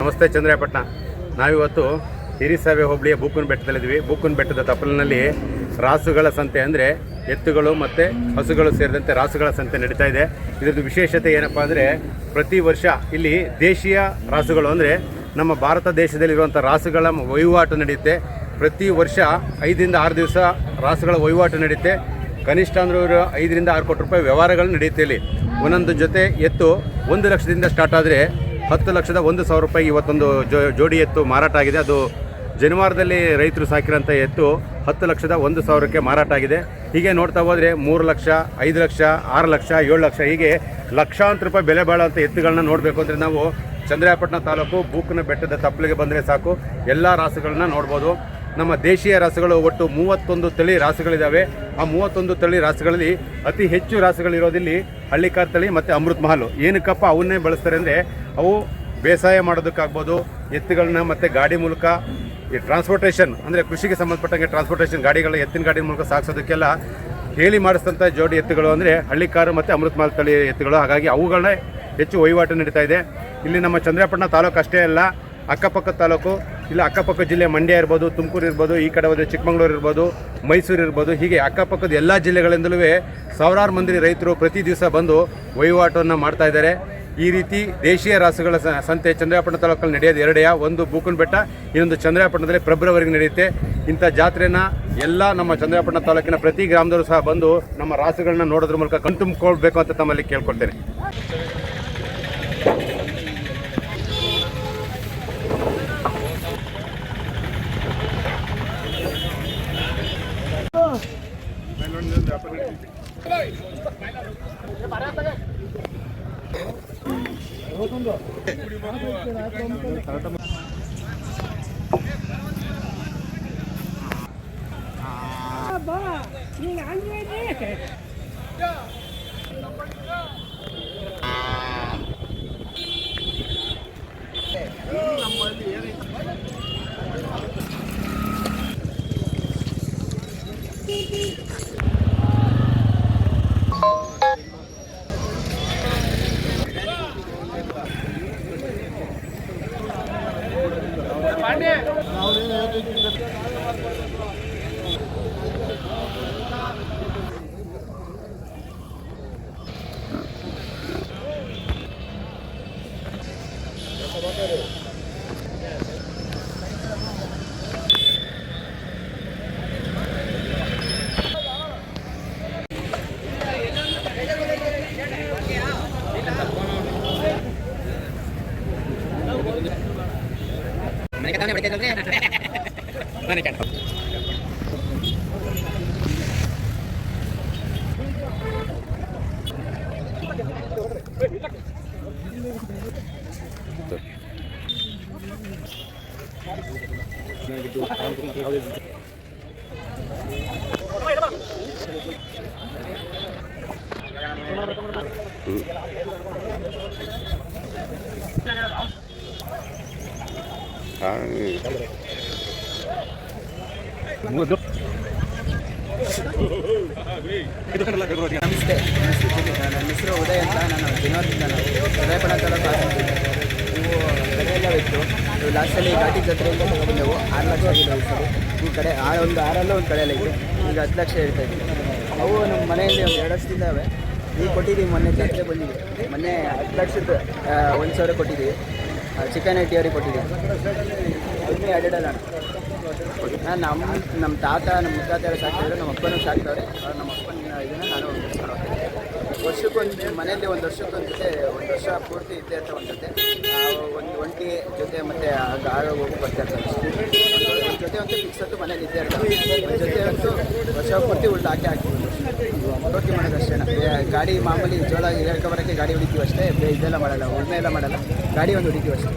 ನಮಸ್ತೆ ಚಂದ್ರಪಟ್ಟಣ ನಾವಿವತ್ತು ಹಿರಿಸಾವೆ ಹೋಬಳಿಯ ಬೂಕುನ ಬೆಟ್ಟದಲ್ಲಿದ್ವಿ ಬೂಕುನ ಬೆಟ್ಟದ ತಪ್ಪಲಿನಲ್ಲಿ ರಾಸುಗಳ ಸಂತೆ ಅಂದರೆ ಎತ್ತುಗಳು ಮತ್ತು ಹಸುಗಳು ಸೇರಿದಂತೆ ರಾಸುಗಳ ಸಂತೆ ನಡೀತಾ ಇದೆ. ಇದರದ್ದು ವಿಶೇಷತೆ ಏನಪ್ಪ ಅಂದರೆ ಪ್ರತಿ ವರ್ಷ ಇಲ್ಲಿ ದೇಶೀಯ ರಾಸುಗಳು ಅಂದರೆ ನಮ್ಮ ಭಾರತ ದೇಶದಲ್ಲಿರುವಂಥ ರಾಸುಗಳ ವಹಿವಾಟು ನಡೆಯುತ್ತೆ. ಪ್ರತಿ ವರ್ಷ ಐದರಿಂದ ಆರು ದಿವಸ ರಾಸುಗಳ ವಹಿವಾಟು ನಡೆಯುತ್ತೆ. ಕನಿಷ್ಠ ಅಂದ್ರೆ ಐದರಿಂದ ಆರು ಕೋಟಿ ರೂಪಾಯಿ ವ್ಯವಹಾರಗಳು ನಡೆಯುತ್ತೆ ಇಲ್ಲಿ. ಒಂದೊಂದು ಜೊತೆ ಎತ್ತು ಒಂದು ಲಕ್ಷದಿಂದ ಸ್ಟಾರ್ಟ್ ಆದರೆ ಹತ್ತು ಲಕ್ಷದ ಒಂದು ಸಾವಿರ ರೂಪಾಯಿ ಇವತ್ತೊಂದು ಜೋ ಜೋಡಿ ಎತ್ತು ಮಾರಾಟ ಆಗಿದೆ. ಅದು ಜನಿವಾರದಲ್ಲಿ ರೈತರು ಸಾಕಿರೋಂಥ ಎತ್ತು ಹತ್ತು ಲಕ್ಷದ ಒಂದು ಸಾವಿರಕ್ಕೆ ಮಾರಾಟ ಆಗಿದೆ. ಹೀಗೆ ನೋಡ್ತಾ ಹೋದರೆ ಮೂರು ಲಕ್ಷ, ಐದು ಲಕ್ಷ, ಆರು ಲಕ್ಷ, ಏಳು ಲಕ್ಷ, ಹೀಗೆ ಲಕ್ಷಾಂತರ ರೂಪಾಯಿ ಬೆಲೆ ಬಾಳುವಂಥ ಎತ್ತುಗಳನ್ನ ನೋಡಬೇಕು ಅಂದರೆ ನಾವು ಚಂದ್ರಾಯಪಟ್ಟಣ ತಾಲೂಕು ಬೂಕನ ಬೆಟ್ಟದ ತಪ್ಪಲಿಗೆ ಬಂದರೆ ಸಾಕು. ಎಲ್ಲ ರಾಸುಗಳನ್ನ ನೋಡ್ಬೋದು. ನಮ್ಮ ದೇಶೀಯ ರಾಸುಗಳು ಒಟ್ಟು ಮೂವತ್ತೊಂದು ತಳಿ ರಾಸುಗಳಿದ್ದಾವೆ ಆ ಮೂವತ್ತೊಂದು ತಳಿ ರಾಸುಗಳಲ್ಲಿ ಅತಿ ಹೆಚ್ಚು ರಾಸುಗಳಿರೋದಿಲ್ಲಿ ಹಳ್ಳಿಕಾರ್ ತಳಿ ಮತ್ತು ಅಮೃತ್ ಮಹಲ್. ಏನಕ್ಕಪ್ಪ ಅವನ್ನೇ ಬಳಸ್ತಾರೆ ಅಂದರೆ ಅವು ಬೇಸಾಯ ಮಾಡೋದಕ್ಕಾಗ್ಬೋದು, ಎತ್ತುಗಳನ್ನ ಮತ್ತು ಗಾಡಿ ಮೂಲಕ, ಈ ಟ್ರಾನ್ಸ್ಪೋರ್ಟೇಷನ್ ಅಂದರೆ ಕೃಷಿಗೆ ಸಂಬಂಧಪಟ್ಟಂಗೆ ಟ್ರಾನ್ಸ್ಪೋರ್ಟೇಷನ್ ಗಾಡಿಗಳ ಎತ್ತಿನ ಗಾಡಿ ಮೂಲಕ ಸಾಗಿಸೋದಕ್ಕೆಲ್ಲ ಹೇಳಿ ಮಾಡಿಸಿದಂಥ ಜೋಡಿ ಎತ್ತುಗಳು ಅಂದರೆ ಹಳ್ಳಿಕಾರು ಮತ್ತು ಅಮೃತ್ ಮಹಲ್ ತಳಿ ಎತ್ತುಗಳು. ಹಾಗಾಗಿ ಅವುಗಳನ್ನೇ ಹೆಚ್ಚು ವಹಿವಾಟು ನಡೀತಾ ಇದೆ. ಇಲ್ಲಿ ನಮ್ಮ ಚಂದ್ರಪಟ್ಟಣ ತಾಲೂಕು ಅಷ್ಟೇ ಅಲ್ಲ ಅಕ್ಕಪಕ್ಕದ ತಾಲೂಕು ಇಲ್ಲ, ಅಕ್ಕಪಕ್ಕ ಜಿಲ್ಲೆ ಮಂಡ್ಯ ಇರ್ಬೋದು, ತುಮಕೂರು ಇರ್ಬೋದು, ಈ ಕಡೆ ಹೋದರೆ ಚಿಕ್ಕಮಗಳೂರು ಇರ್ಬೋದು, ಮೈಸೂರು ಇರ್ಬೋದು, ಹೀಗೆ ಅಕ್ಕಪಕ್ಕದ ಎಲ್ಲ ಜಿಲ್ಲೆಗಳಿಂದಲೂ ಸಾವಿರಾರು ಮಂದಿ ರೈತರು ಪ್ರತಿ ದಿವಸ ಬಂದು ವಹಿವಾಟನ್ನು ಮಾಡ್ತಾ ಇದ್ದಾರೆ. ಈ ರೀತಿ ದೇಶೀಯ ರಾಸುಗಳ ಸಂತೆ ಚಂದ್ರಾಪಟ್ಟಣ ತಾಲೂಕಲ್ಲಿ ನಡೆಯೋದು ಎರಡೆಯ ಒಂದು ಬೂಕನ್ ಬೆಟ್ಟ, ಇನ್ನೊಂದು ಚಂದ್ರಾಪಟ್ಟಣದಲ್ಲಿ ಫೆಬ್ರವರಿಗೆ ನಡೆಯುತ್ತೆ. ಇಂಥ ಜಾತ್ರೆನ ಎಲ್ಲ ನಮ್ಮ ಚಂದ್ರಾಪಟ್ಟಣ ತಾಲೂಕಿನ ಪ್ರತಿ ಗ್ರಾಮದವರು ಸಹ ಬಂದು ನಮ್ಮ ರಾಸುಗಳನ್ನ ನೋಡೋದ್ರ ಮೂಲಕ ಕಣ್ತುಂಬಿಕೊಳ್ಬೇಕು ಅಂತ ತಮ್ಮಲ್ಲಿ ಕೇಳ್ಕೊಳ್ತೇನೆ. Beep, beep. കാണിക്കാൻ ആ ನಮಸ್ತೆ. ನನ್ನ ಹೆಸರು ಉದಯ ಅಂತ. ನಾನು ದಿನವರಿಂದ ನಾನು ಹೃದಯಪಣ ತಾಲೂಕು ಹಾಕಿದ್ದೀವಿ ಇವು ಕಡೆ ಎಲ್ಲ ಇತ್ತು ನೀವು ಲಾಸ್ಟಲ್ಲಿ ಘಾಟಿ ಜಾತ್ರೆಯಿಂದ ತಗೊಂಡ್ಬಂದೆವು. ಆರು ಲಕ್ಷ ಆಗಿದೆ ಈ ಈ ಕಡೆ ಆ ಒಂದು ಆರಲ್ಲೂ ಒಂದು ಕಡೆಯಲ್ಲ ಇತ್ತು ಈಗ ಹತ್ತು ಲಕ್ಷ ಇದ್ವಿ ಅವು ನಮ್ಮ ಮನೆಯಲ್ಲಿ ಒಂದು ಎರಡು ವರ್ಷದಿಂದ ಇದ್ದಾವೆ ನೀವು ಕೊಟ್ಟಿದ್ದೀವಿ ಮೊನ್ನೆ ಜಾತ್ರೆ ಬಂದಿದ್ದೀವಿ. ಮೊನ್ನೆ ಹತ್ತು ಲಕ್ಷದ ಒಂದು ಸಾವಿರ ಕೊಟ್ಟಿದ್ದೀವಿ. ಚಿಕನ್ ಐಟಿ ಅವ್ರಿಗೆ ಕೊಟ್ಟಿದ್ದೀವಿ ನಾನು ನಮ್ಮ ನಮ್ಮ ತಾತ ನಮ್ಮ ಮುತ್ತಾತ ಸಾಕ್ತಾರೆ ನಮ್ಮ ಅಪ್ಪನೂ ಸಾಕ್ತವ್ರೆ ನಮ್ಮ ಅಪ್ಪನ ಇದನ್ನು ನಾನು ವರ್ಷಕ್ಕೊಂದು ಮನೆಯಲ್ಲಿ ಒಂದು ವರ್ಷಕ್ಕೊಂದು ಜೊತೆ, ಒಂದು ವರ್ಷ ಪೂರ್ತಿ ಇದ್ದೇ ಅಂತ ಒಂದು ಜೊತೆ. ಒಂದು ಒಂಟಿ ಜೊತೆ ಮತ್ತು ಗಾಳ ಹೋಗಿ ಬರ್ತಾ ಇರ್ತಾರೆ ಒಂದು ಜೊತೆ ಅಂತೂ ಫಿಕ್ಸ್ ಅಂತೂ ಮನೇಲಿ ಇದ್ದೇ ಇರ್ತಾರೆ ಒಂದು ಜೊತೆ ಅಂತೂ ವರ್ಷ ಪೂರ್ತಿ ಉಲ್ಟ ಹಾಕಿ ಹಾಕ್ಬೋದು ರೋಟಿ ಮಾಡೋದು ಅಷ್ಟೇ. ಗಾಡಿ ಮಾಮೂಲಿ ಜೋಳ ಹೇಳ್ಕೊಬರೋಕ್ಕೆ ಗಾಡಿ ಹೊಡಿತೀವಿ ಅಷ್ಟೇ. ಇದೆಲ್ಲ ಮಾಡಲ್ಲ, ಉಳ್ಮೆ ಎಲ್ಲ ಮಾಡಲ್ಲ. ಗಾಡಿ ಒಂದು ಹೊಡಿತೀವಿ ಅಷ್ಟೇ.